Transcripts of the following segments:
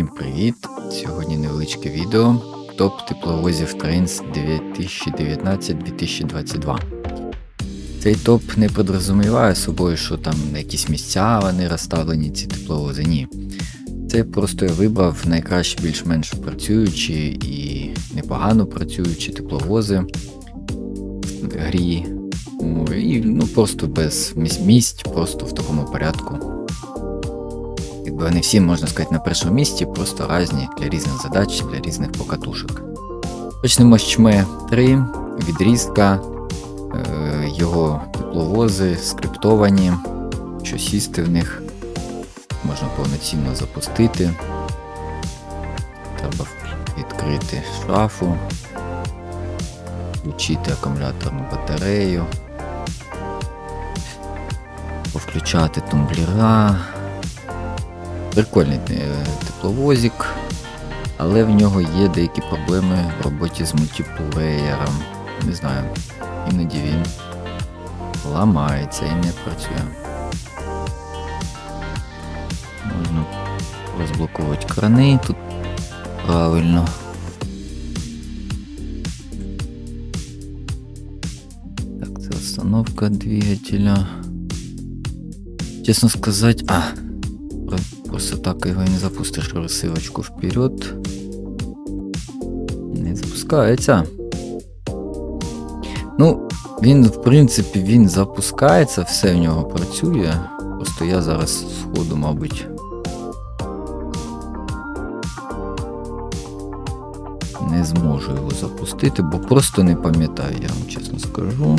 Всім привіт! Сьогодні невеличке відео. Топ тепловозів Trains 2019-2022. Цей топ не підрозуміває собою, що там на якісь місця вони розставлені, ці тепловози. Ні. Це просто я вибрав найкращі більш-менш працюючі і непогано працюючі тепловози в грі. І ну, просто без місць, просто в такому порядку. Якби вони всі, можна сказати, на першому місці, просто різні для різних задач, для різних покатушок. Почнемо з чме 3, відрізка, е, його тепловози скриптовані, що сісти в них, можна повноцінно запустити. Треба відкрити шафу, включити акумуляторну батарею, повключати тумблера. Прикольний е, тепловозик, але в нього є деякі проблеми в роботі з мультиплеєром. Не знаю, іноді він ламається і не працює. Можна розблокувати крани тут правильно. Так, це установка двигателя. Чесно сказати, а, Просто так його не запустиш розсилочку вперед. Не запускається. Ну, він, в принципі, він запускається, все в нього працює. Просто я зараз сходу, мабуть. Не зможу його запустити, бо просто не пам'ятаю, я вам чесно скажу.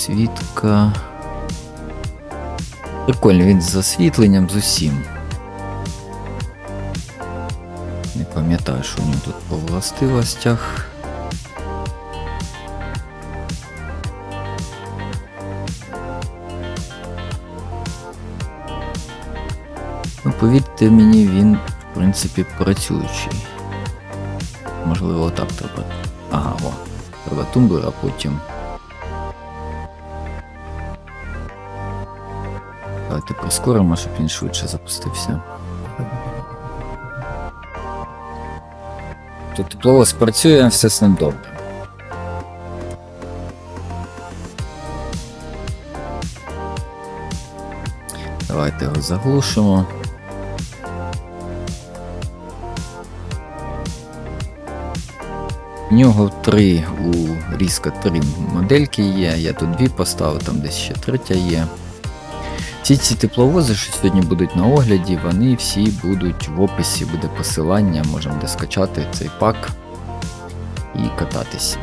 Підсвітка. Прикольно, він з освітленням з усім. Не пам'ятаю, що у нього тут по властивостях. Ну, повірте мені, він, в принципі, працюючий. Можливо, отак треба. Ага, о. Треба тумблер, а потім. Давайте прискоримо, щоб він швидше запустився. Тут тепловоз працює, все з ним добре. Давайте його заглушимо. В нього три у різка три модельки є. Я тут дві поставив, там десь ще третя є. Всі ці тепловози, що сьогодні будуть на огляді, вони всі будуть в описі, буде посилання, можемо де скачати цей пак і кататись.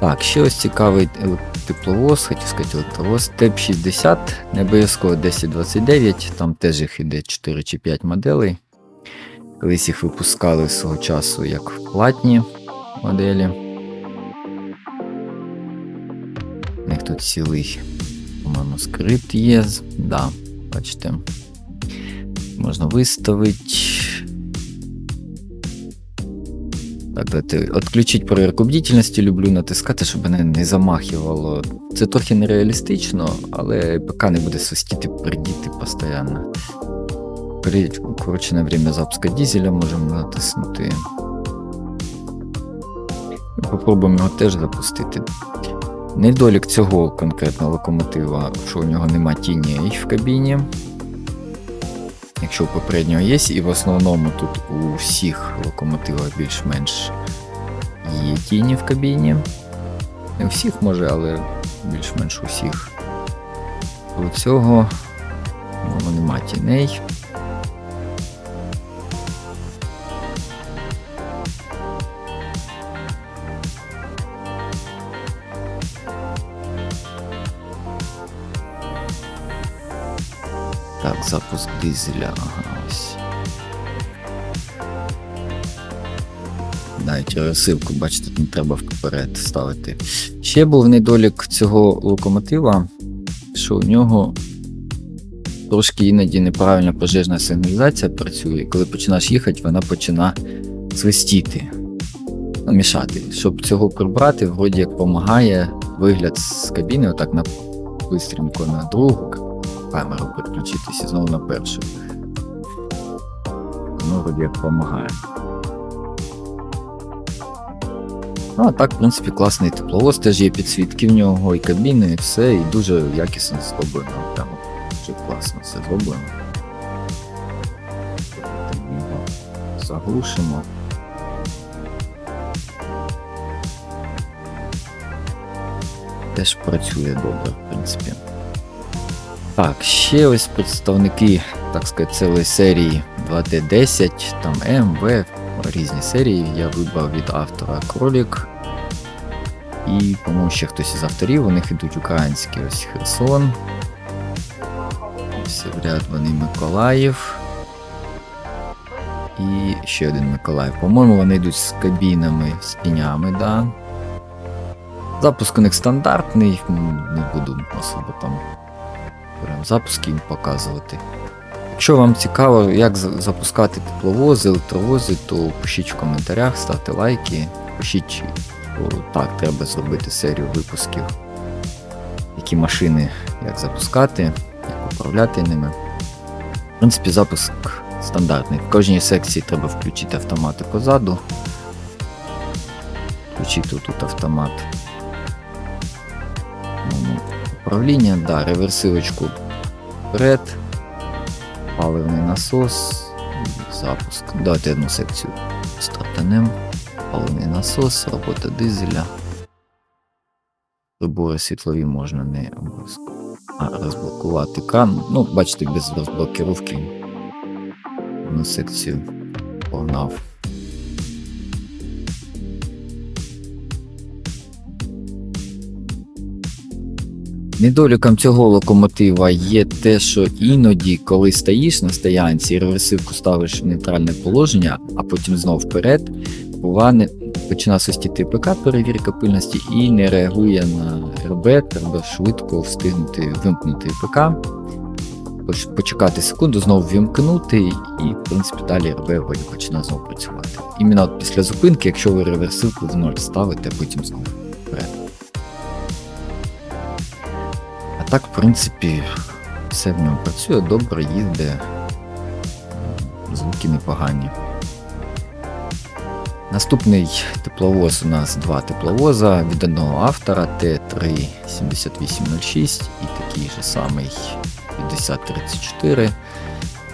Так, ще ось цікавий тепловоз, хотів сказати електровоз, ТЕП 60, не обов'язково 1029, там теж їх іде 4 чи 5 моделей. Колись їх випускали свого часу як платні моделі. У них тут цілий, по-моєму, є. Да, бачите. Можна виставити. Так, давайте відключити перевірку бдительності, люблю натискати, щоб мене не замахувало. Це трохи нереалістично, але ПК не буде свистіти, придіти постійно. Коротше, время запуска дизеля можемо натиснути. Попробуємо його теж запустити. Недолік цього конкретного локомотива, що у нього нема тіней в кабіні. Якщо у попереднього є, і в основному тут у всіх локомотивах більш-менш є тіні в кабіні. Не у всіх може, але більш-менш у всіх. У цього ну, нема тіней. Так, запуск дизеля. Ага, ось. Навіть розсилку, бачите, не треба вперед ставити. Ще був недолік цього локомотива, що у нього трошки іноді неправильна пожежна сигналізація працює. Коли починаєш їхати, вона починає свистіти. Ну, мішати. Щоб цього прибрати, вроді як допомагає вигляд з кабіни, отак на бистренько на другу камеру переключитись і знову на першу. Ну, вроді як допомагає. Ну, а так, в принципі, класний тепловоз, теж є підсвітки в нього, і кабіни, і все, і дуже якісно зроблено. Прямо дуже класно все зроблено. Так, Заглушимо. Теж працює добре, в принципі. Так, ще ось представники, так сказати, цілої серії 2D10, там М, різні серії. Я вибрав від автора Кролік. І, по-моєму, ще хтось із авторів, у них ідуть українські ось Херсон. Все в ряд вони Миколаїв. І ще один Миколаїв. По-моєму, вони йдуть з кабінами, з тінями, да. Запуск у них стандартний, не буду особо там прям запуски їм показувати. Якщо вам цікаво, як запускати тепловози, електровози, то пишіть в коментарях, ставте лайки, пишіть, що так, треба зробити серію випусків, які машини як запускати, як управляти ними. В принципі, запуск стандартний. В кожній секції треба включити автомати позаду. Включити тут автомат. Управління, да, реверсивочку вперед, паливний насос, запуск. Давайте одну секцію стартанем. Паливний насос, робота дизеля. Прибори світлові можна не. А, розблокувати кран. Ну, бачите, без розблокировки. На секцію погнав. Недоліком цього локомотива є те, що іноді, коли стоїш на стоянці і реверсивку ставиш в нейтральне положення, а потім знов вперед, бува починає свистіти ПК перевірка пильності і не реагує на РБ, треба швидко встигнути вимкнути ПК, почекати секунду, знову вімкнути, і в принципі далі РБ починає знову працювати. Іменно після зупинки, якщо ви реверсивку в ноль ставите, а потім знову так, в принципі, все в ньому працює, добре їздить, звуки непогані. Наступний тепловоз у нас два тепловоза від одного автора Т3 7806 і такий же самий 5034.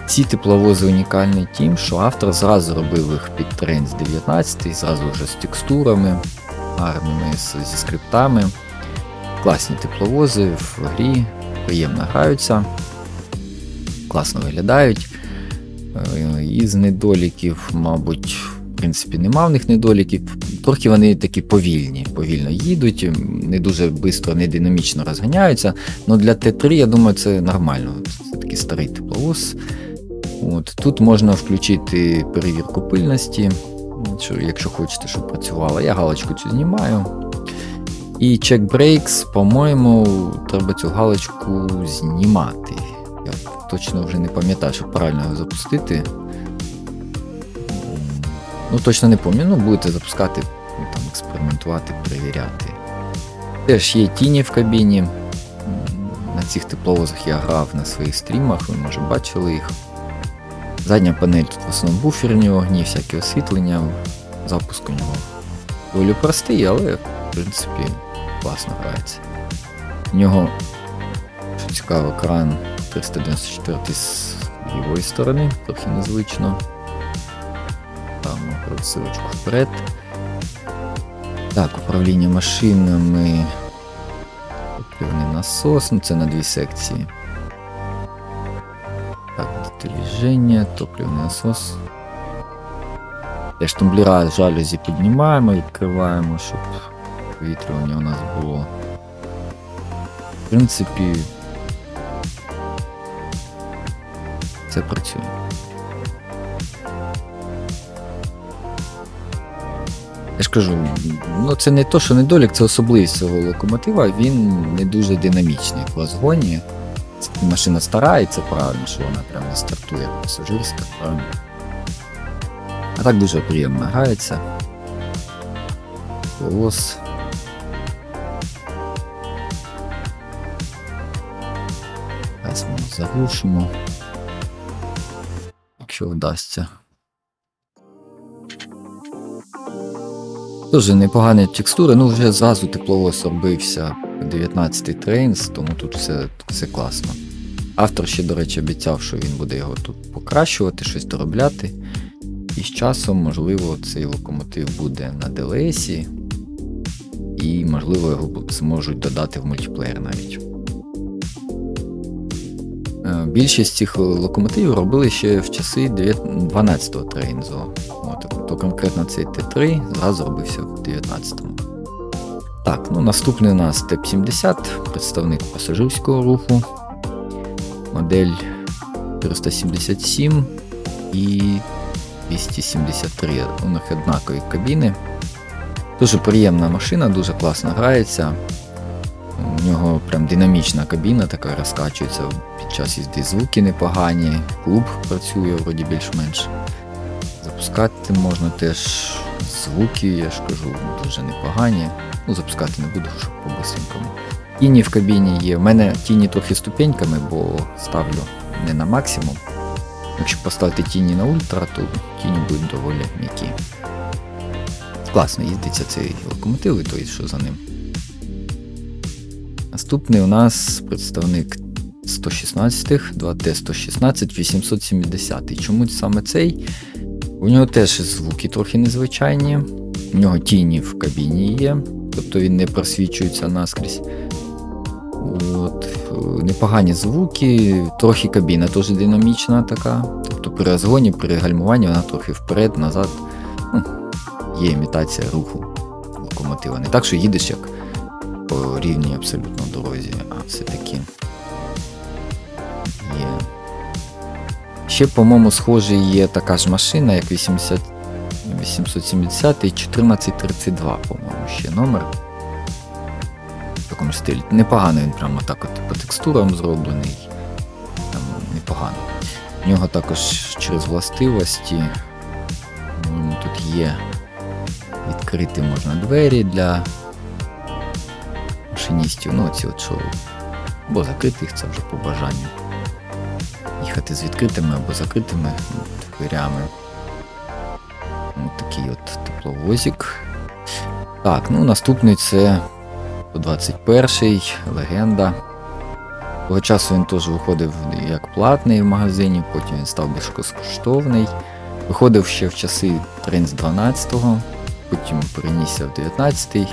Ці тепловози унікальні тим, що автор зразу робив їх під тренд з 19, зразу вже з текстурами, гарними зі скриптами. Класні тепловози в грі, приємно граються, класно виглядають. Е, Із недоліків, мабуть, в принципі, нема в них недоліків. Трохи вони такі повільні, повільно їдуть, не дуже швидко, не динамічно розганяються. Але для Т3, я думаю, це нормально. Це такий старий тепловоз. От. Тут можна включити перевірку пильності, якщо хочете, щоб працювала. Я галочку цю знімаю. І check breaks, по-моєму, треба цю галочку знімати. Я точно вже не пам'ятаю, щоб правильно його запустити. Ну, точно не пам'ятаю. Ну, будете запускати, там, експериментувати, перевіряти. Теж є тіні в кабіні. На цих тепловозах я грав на своїх стрімах, ви може бачили їх. Задня панель тут в основному буферні огні, всякі освітлення, запуск у нього доволі простий, але в принципі класно грається. У нього, що цікаво, кран 394 з лівої сторони, трохи незвично. Там просилочку вперед. Так, управління машинами. Топливний насос, ну це на дві секції. Так, деталіження, топливний насос. Теж тумблера жалюзі піднімаємо, відкриваємо, щоб повітрювання у нас було. В принципі, це працює. Я ж кажу, ну це не то, що недолік, це особливість цього локомотива, він не дуже динамічний в розгоні. Це Машина стара, і це правильно, що вона прямо не стартує пасажирська, правильно. А так дуже приємно грається. Волос. Заглушимо. Якщо вдасться. Дуже непогані текстури, ну вже зразу тепловоз робився 19-й трейнс, тому тут все, все класно. Автор ще, до речі, обіцяв, що він буде його тут покращувати, щось доробляти. І з часом, можливо, цей локомотив буде на ДЛС, і, можливо, його зможуть додати в мультиплеєр навіть. Більшість цих локомотивів робили ще в часи 12-го трейнзу. От, то конкретно цей Т3 зразу робився в 19-му. Так, ну наступний у нас ТЕП-70, представник пасажирського руху, модель 477 і 273. У них однакові кабіни. Дуже приємна машина, дуже класно грається. У нього прям динамічна кабіна, така розкачується під час їзди. Звуки непогані, клуб працює вроді більш-менш. Запускати можна теж звуки, я ж кажу, дуже непогані. Ну, запускати не буду, щоб по-бистренькому. Тіні в кабіні є. У мене тіні трохи ступеньками, бо ставлю не на максимум. Якщо поставити тіні на ультра, то тіні будуть доволі м'які. Класно їздиться цей локомотив і той, що за ним. Наступний у нас представник 116-х, 2Т116 870. Чому саме цей? У нього теж звуки трохи незвичайні. У нього тіні в кабіні є, тобто він не просвічується наскрізь. От, непогані звуки, трохи кабіна теж динамічна така. Тобто при розгоні, при гальмуванні вона трохи вперед, назад. Ну, є імітація руху локомотива. Не так, що їдеш як по рівній абсолютно дорозі, а все-таки є. Ще, по-моєму, схоже, є така ж машина, як 80, 870 і 1432, по-моєму, ще номер. В такому стилі. Непогано він прямо так от по текстурам зроблений. Там непогано. У нього також через властивості. Тут є відкрити можна двері для машиністів. Ну, ці от що. Або закрити їх, це вже по бажанню. Їхати з відкритими або закритими дверями. Ось такий от тепловозик. Так, ну наступний це 21-й, легенда. Того часу він теж виходив як платний в магазині, потім він став безкоштовний. Виходив ще в часи Тренс 12-го, потім перенісся в 19-й.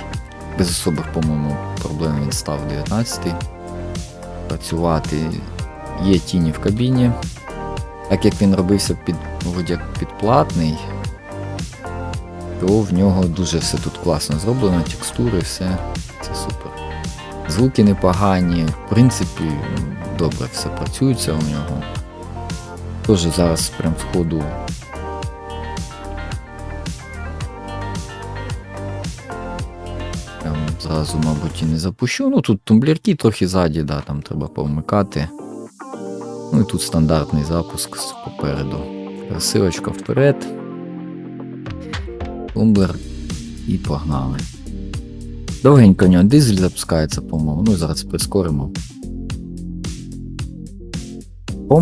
Без особих, по-моєму, проблем він став 19-й. Працювати є тіні в кабіні. Так як він робився під, вроді як підплатний, то в нього дуже все тут класно зроблено, текстури, все це супер. Звуки непогані, в принципі, добре все працюється у нього. Теж зараз прям. Прям зразу, мабуть, і не запущу. Ну тут тумблірки трохи ззаді, да, там треба повмикати. Ну і тут стандартний запуск попереду. Красивочка вперед. Тумблер і погнали. Довгенько нього дизель запускається, по-моєму. Ну, зараз прискоримо.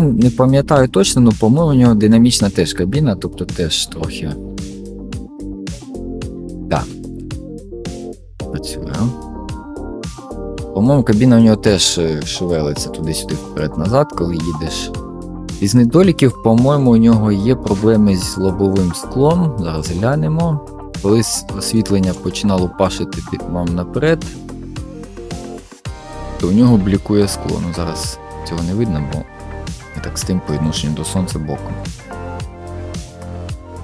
Не пам'ятаю точно, але по-моєму у нього динамічна теж кабіна, тобто теж трохи. Працює. По-моєму, кабіна у нього теж е, шевелиться туди-сюди вперед-назад, коли їдеш. Із недоліків, по-моєму, у нього є проблеми з лобовим склом. Зараз глянемо. Коли освітлення починало пашити під вам наперед, то у нього блікує скло. Ну зараз цього не видно, бо я так з тим по відношенню до сонця боком.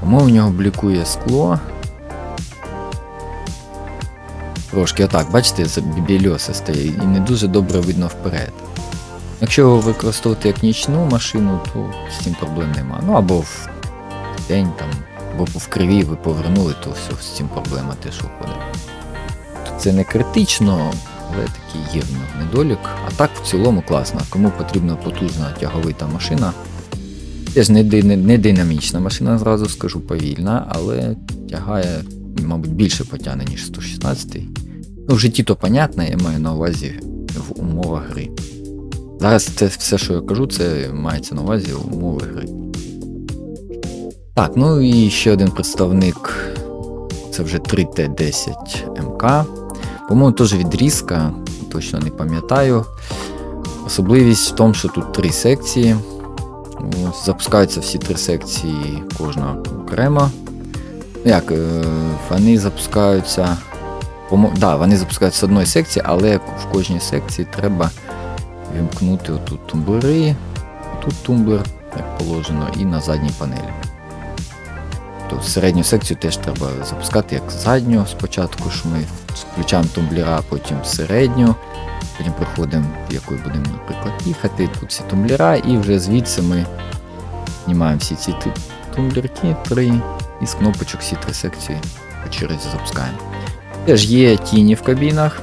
По-моєму, у нього блікує скло. Трошки отак, бачите, бібільоса стає і не дуже добре видно вперед. Якщо його використовувати як нічну машину, то з цим проблем нема. Ну або в день там, або в криві ви повернули, то все, з цим проблема теж уходить. Це не критично, але такий є в нього недолік. А так в цілому класно. Кому потрібна потужна тяговита машина. Теж не, не, не динамічна машина, зразу скажу повільна, але тягає, мабуть, більше потягне, ніж 116. Ну, в житті то понятно, я маю на увазі в умовах гри. Зараз це все, що я кажу, це мається на увазі в умови гри. Так, ну і ще один представник. Це вже 3T10МК. По-моєму, теж відрізка, точно не пам'ятаю. Особливість в тому, що тут три секції. Запускаються всі три секції кожна окремо. Ну Як, е, вони запускаються. Да, вони запускаються з одної секції, але в кожній секції треба вімкнути отут тумблери, тут тумблер, як положено, і на задній панелі. Тобто середню секцію теж треба запускати як задню спочатку, що ми включаємо тумблера, потім середню, потім проходимо, якою будемо, наприклад, їхати, тут всі тумблера, і вже звідси ми знімаємо всі ці ту- тумблерки, три, і з кнопочок всі три секції по черзі запускаємо. Теж є тіні в кабінах.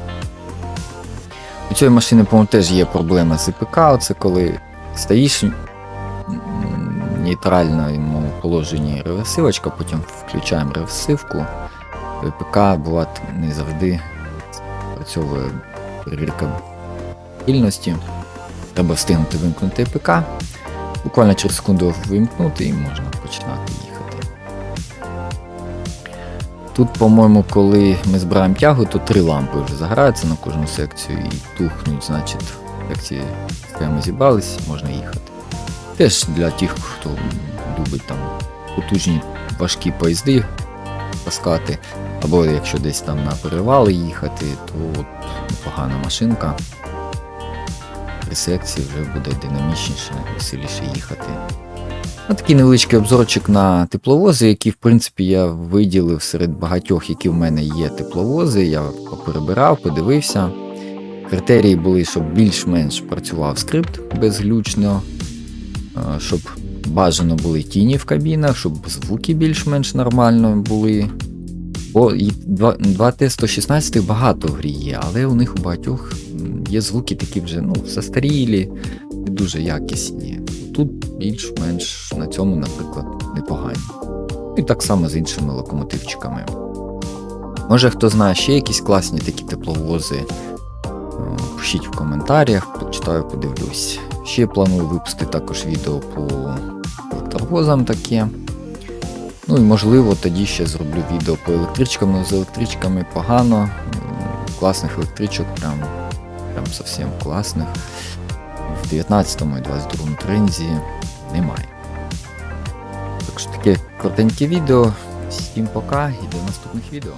У цієї машини, по-моєму, теж є проблема з ІПК, це коли стоїш в нейтральному положенні реверсивочка, потім включаємо реверсивку. ІПК буває не завжди працьовує перевірка вільності. Треба встигнути вимкнути ІПК. Буквально через секунду вимкнути і можна починати Тут, по-моєму, коли ми збираємо тягу, то три лампи вже загораються на кожну секцію і тухнуть, значить, секції прямо зібрались, можна їхати. Теж для тих, хто любить там потужні важкі поїзди таскати, або якщо десь там на перевали їхати, то от непогана машинка. При секції вже буде динамічніше, веселіше їхати. Ось такий невеличкий обзорчик на тепловози, які, в принципі, я виділив серед багатьох, які в мене є тепловози. Я поперебирав, подивився. Критерії були, щоб більш-менш працював скрипт безглючно, е, щоб бажано були тіні в кабінах, щоб звуки більш-менш нормально були. Бо і 2Т116 багато грі є, але у них у багатьох є звуки такі вже ну, застарілі, не дуже якісні. Тут більш-менш на цьому, наприклад, непогані. І так само з іншими локомотивчиками. Може хто знає ще якісь класні такі тепловози, е, пишіть в коментарях, почитаю, подивлюсь. Ще планую випустити також відео по електровозам таке. Ну і можливо тоді ще зроблю відео по електричкам, але з електричками погано. Класних електричок, прям, прям зовсім класних. В 19 і 22 трензі немає. Так що таке коротеньке відео. Всім пока і до наступних відео.